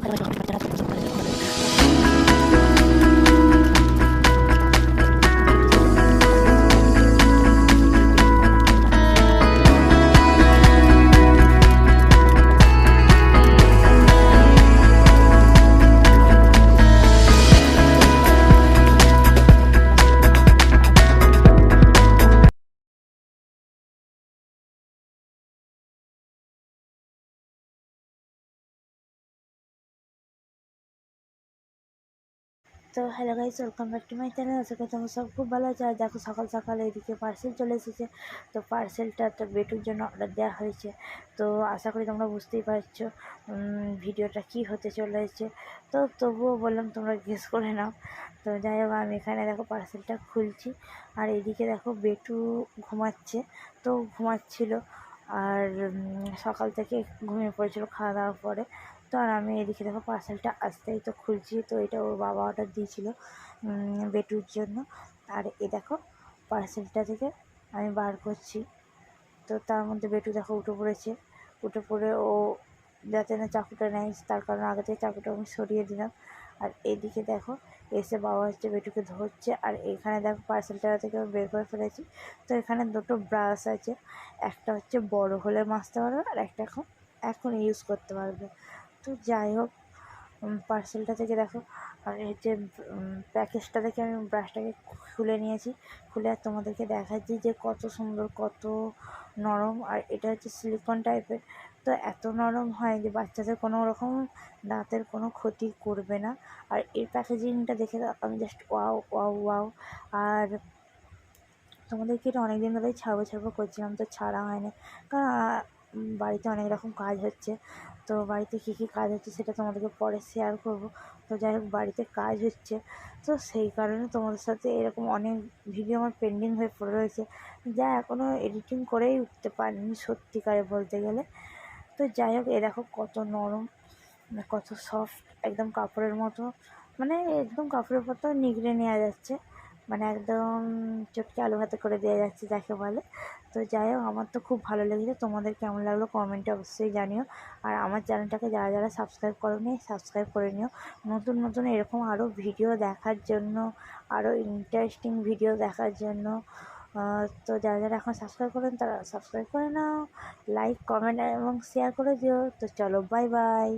快点 তো hello guys welcome back to my channel আশা করি তোমরা সব খুব ভালো আছে। আর দেখো, সকাল সকাল এদিকে পার্সেল চলে এসেছে। তো পার্সেলটা তো বেটুর জন্য অর্ডার দেওয়া হয়েছে। তো আশা করি তোমরা বুঝতেই পারছ ভিডিওটা কি হতে চলেছে। তো তবুও বললাম, তোমরা গেস করে নাও। তো যাই হোক, আমি এখানে দেখো পার্সেলটা খুলছি। আর এদিকে দেখো বেটু ঘুমাচ্ছে। তো ঘুমাচ্ছিল। আর সকাল থেকে ঘুমিয়ে পড়েছিল খাওয়া দাওয়ার পরে। তো আর আমি এদিকে দেখো পার্সেলটা আসতেই তো খুলছি, তো এটা ওর বাবা অর্ডার দিয়েছিল বেটুর জন্য। আর এ দেখো পার্সেলটা থেকে আমি বার করছি। তো তার মধ্যে বেটু দেখো উঠে পড়েছে। উঠে পড়ে ও যাতে না চাকুটা নেয়, তার কারণে আগে থেকে চাকুটা আমি সরিয়ে দিলাম। আর এদিকে দেখো এসে বাবা হচ্ছে বেটুকে ধরছে। আর এখানে দেখো পার্সেলটা থেকে বের করে ফেলেছি। তো এখানে দুটো ব্রাশ আছে, একটা হচ্ছে বড় হলে মাজতে পারবে আর একটা এখন এখন ইউজ করতে পারবে। তো যাই হোক পার্সেলটা থেকে দেখো, আর এই যে প্যাকেজটা থেকে আমি ব্রাশটাকে খুলে নিয়েছি। খুলে আর তোমাদেরকে দেখাচ্ছি যে কত সুন্দর, কত নরম। আর এটা হচ্ছে সিলিকন টাইপের তো এত নরম হয় যে বাচ্চাদের কোনো রকম দাঁতের কোনো ক্ষতি করবে না। আর এর প্যাকেজিংটা দেখে আমি জাস্ট ওয়াও ওয়াও ওয়াও আর তোমাদেরকে এটা অনেক দিন ধরেই ছাড়বো ছাড়বো করছিলাম, তো ছাড়া হয়নি। কারণ বাড়িতে অনেক রকম কাজ হচ্ছে। তো বাড়িতে কী কী কাজ হচ্ছে সেটা তোমাদেরকে পরে শেয়ার করব। তো যাই হোক, বাড়িতে কাজ হচ্ছে। তো সেই কারণে তোমাদের সাথে এরকম অনেক ভিডিও আমার পেন্ডিং হয়ে পড়ে রয়েছে। যা এখনও এডিটিং করেই উঠতে পারিনি সত্যিকারে বলতে গেলে। তো যাই হোক, এ দেখো কত নরম মানে কত সফট একদম কাপড়ের মতো। মানে একদম কাপড়ের মতো নিগড়ে নেওয়া যাচ্ছে। মানে একদম চটকে আলু ভাতে করে দেওয়া যাচ্ছে, যাকে বলে। তো যাই হোক, আমার তো খুব ভালো লেগেছে। তোমাদের কেমন লাগল কমেন্টে অবশ্যই জানিও। আর আমার চ্যানেলটাকে যারা যারা সাবস্ক্রাইব করোনি সাবস্ক্রাইব করে নিও। নতুন নতুন এরকম আরও ভিডিও দেখার জন্য আরও ইন্টারেস্টিং ভিডিও দেখার জন্য তো যারা যারা এখন সাবস্ক্রাইব করেন, তারা সাবস্ক্রাইব করে নাও। লাইক কমেন্ট এবং শেয়ার করে দিও। তো চলো বাই বাই